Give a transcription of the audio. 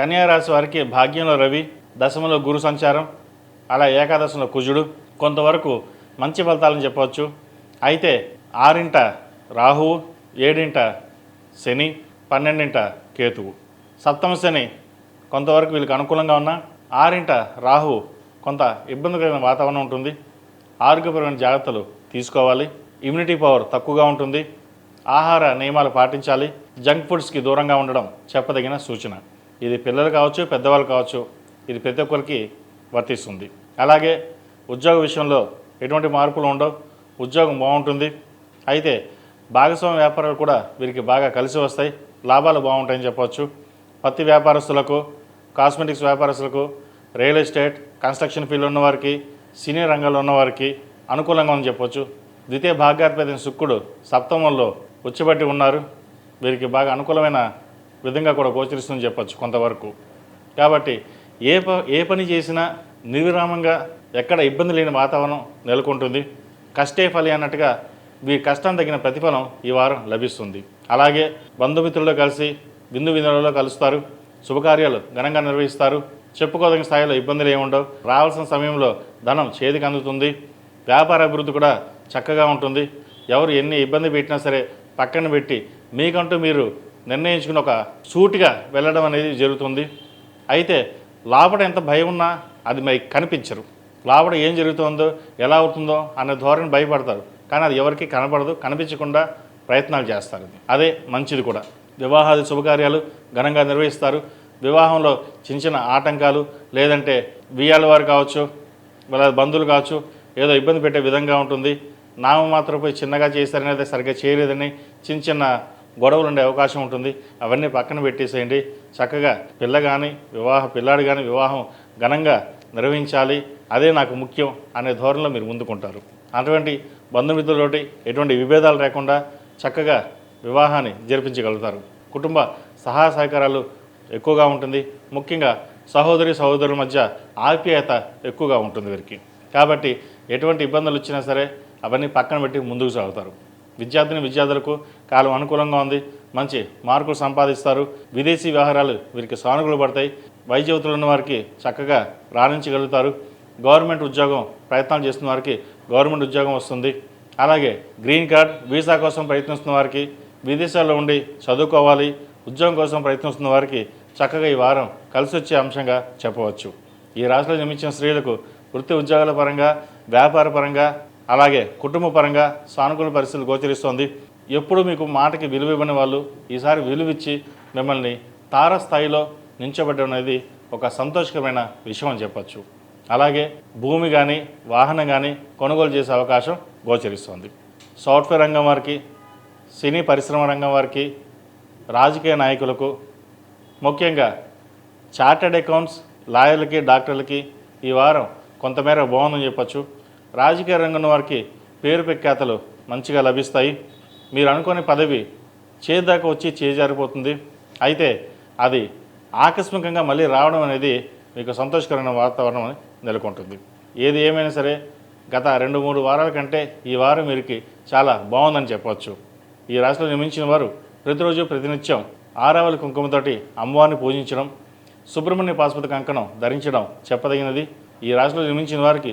కన్యారాశి వారికి భాగ్యంలో రవి దశమలో గురు సంచారం అలా ఏకాదశంలో కుజుడు కొంతవరకు మంచి ఫలితాలను చెప్పవచ్చు. అయితే ఆరింట రాహువు ఏడింట శని పన్నెండింట కేతువు. సప్తమ శని కొంతవరకు వీళ్ళకి అనుకూలంగా ఉన్న ఆరింట రాహు కొంత ఇబ్బందికరమైన వాతావరణం ఉంటుంది. ఆరోగ్యపరమైన జాగ్రత్తలు తీసుకోవాలి. ఇమ్యూనిటీ పవర్ తక్కువగా ఉంటుంది. ఆహార నియమాలు పాటించాలి. జంక్ ఫుడ్స్కి దూరంగా ఉండడం చెప్పదగిన సూచన. ఇది పిల్లలు కావచ్చు పెద్దవాళ్ళు కావచ్చు ఇది ప్రతి ఒక్కరికి వర్తిస్తుంది. అలాగే ఉద్యోగ విషయంలో ఎటువంటి మార్పులు ఉండవు. ఉద్యోగం బాగుంటుంది. అయితే భాగస్వామ్య వ్యాపారాలు కూడా వీరికి బాగా కలిసి వస్తాయి. లాభాలు బాగుంటాయని చెప్పవచ్చు. పత్తి వ్యాపారస్తులకు కాస్మెటిక్స్ వ్యాపారస్తులకు రియల్ ఎస్టేట్ కన్స్ట్రక్షన్ ఫీల్డ్ ఉన్నవారికి సినీ రంగంలో ఉన్నవారికి అనుకూలంగా ఉందని చెప్పవచ్చు ద్వితీయ భాగ్యాధిపతి శుక్రుడు సప్తమంలో ఉచ్చబట్టి ఉన్నారు. వీరికి బాగా అనుకూలమైన విధంగా కూడా గోచరిస్తుందని చెప్పొచ్చు కొంతవరకు. కాబట్టి ఏ ప ఏ పని చేసినా నిర్విరామంగా ఎక్కడ ఇబ్బంది లేని వాతావరణం నెలకొంటుంది. కష్టే ఫలి అన్నట్టుగా మీ కష్టం తగిన ప్రతిఫలం ఈ వారం లభిస్తుంది. అలాగే బంధుమిత్రులతో కలిసి విందు విందులలో కలుస్తారు. శుభకార్యాలు ఘనంగా నిర్వహిస్తారు. చెప్పుకోదగిన స్థాయిలో ఇబ్బందులు ఏముండవు. రావాల్సిన సమయంలో ధనం చేతికి అందుతుంది. వ్యాపార అభివృద్ధి కూడా చక్కగా ఉంటుంది. ఎవరు ఎన్ని ఇబ్బంది పెట్టినా సరే పక్కన పెట్టి మీకంటూ మీరు నిర్ణయించుకుని ఒక సూటిగా వెళ్ళడం అనేది జరుగుతుంది. అయితే లోపల ఎంత భయం ఉన్నా అది మీకు కనిపించరు. లోపల ఏం జరుగుతుందో ఎలా అవుతుందో అనే ధోరణి భయపడతారు. కానీ అది ఎవరికి కనపడదు. కనిపించకుండా ప్రయత్నాలు చేస్తారు అదే. మంచిది కూడా. వివాహాది శుభకార్యాలు ఘనంగా నిర్వహిస్తారు. వివాహంలో చిన్న చిన్న ఆటంకాలు లేదంటే వియాల వారు కావచ్చు వాళ్ళ బంధువులు కావచ్చు ఏదో ఇబ్బంది పెట్టే విధంగా ఉంటుంది. నామమాత్రం పోయి చిన్నగా చేశారని అయితే సరిగ్గా చేయలేదని చిన్న చిన్న గొడవలు ఉండే అవకాశం ఉంటుంది. అవన్నీ పక్కన పెట్టేసేయండి. చక్కగా పిల్ల కానీ వివాహ పిల్లాడు కానీ వివాహం ఘనంగా నిర్వహించాలి. అదే నాకు ముఖ్యం అనే ధోరణిలో మీరు ముందుకుంటారు. అటువంటి బంధుమిత్రులతోటి ఎటువంటి విభేదాలు లేకుండా చక్కగా వివాహాన్ని జరిపించగలుగుతారు. కుటుంబ సహాయ సహకారాలు ఎక్కువగా ఉంటుంది. ముఖ్యంగా సహోదరి సహోదరుల మధ్య ఆప్యాయత ఎక్కువగా ఉంటుంది వీరికి. కాబట్టి ఎటువంటి ఇబ్బందులు వచ్చినా సరే అవన్నీ పక్కన పెట్టి ముందుకు సాగుతారు. విద్యార్థిని విద్యార్థులకు కాలం అనుకూలంగా ఉంది. మంచి మార్కులు సంపాదిస్తారు. విదేశీ వ్యవహారాలు వీరికి సానుకూలు పడతాయి. వైద్యవతులు ఉన్న వారికి చక్కగా రాణించగలుగుతారు. గవర్నమెంట్ ఉద్యోగం ప్రయత్నాలు చేస్తున్న వారికి గవర్నమెంట్ ఉద్యోగం వస్తుంది. అలాగే గ్రీన్ కార్డ్ వీసా కోసం ప్రయత్నిస్తున్న వారికి విదేశాల్లో ఉండి చదువుకోవాలి. ఉద్యోగం కోసం ప్రయత్నిస్తున్న వారికి చక్కగా ఈ వారం కలిసి వచ్చే అంశంగా చెప్పవచ్చు. ఈ రాశిలో జన్మించిన స్త్రీలకు వృత్తి ఉద్యోగాల పరంగా వ్యాపార పరంగా అలాగే కుటుంబ పరంగా సానుకూల పరిస్థితులు గోచరిస్తోంది. ఎప్పుడు మీకు మాటకి విలువ ఇవ్వని వాళ్ళు ఈసారి విలువిచ్చి మిమ్మల్ని తారస్థాయిలో నించబడడం అనేది ఒక సంతోషకరమైన విషయం అని చెప్పచ్చు. అలాగే భూమి కానీ వాహనం కానీ కొనుగోలు చేసే అవకాశం గోచరిస్తోంది. సాఫ్ట్వేర్ రంగం వారికి సినీ పరిశ్రమ రంగం వారికి రాజకీయ నాయకులకు ముఖ్యంగా చార్టెడ్ అకౌంట్స్ లాయర్లకి డాక్టర్లకి ఈ వారం కొంతమేర బాగుందని చెప్పచ్చు. రాజకీయ రంగం వారికి పేరు ప్రఖ్యాతలు మంచిగా లభిస్తాయి. మీరు అనుకునే పదవి చేదాకా వచ్చి చేజారిపోతుంది. అయితే అది ఆకస్మికంగా మళ్ళీ రావడం అనేది మీకు సంతోషకరమైన వాతావరణం నెలకొంటుంది. ఏది ఏమైనా సరే గత రెండు మూడు వారాల కంటే ఈ వారం వీరికి చాలా బాగుందని చెప్పవచ్చు. ఈ రాశిలో నిర్మించిన వారు ప్రతిరోజు ప్రతినిత్యం ఆరావళి కుంకుమతోటి అమ్మవారిని పూజించడం సుబ్రహ్మణ్య పాశుపతి కంకణం ధరించడం చెప్పదగినది. ఈ రాశిలో నిర్మించిన వారికి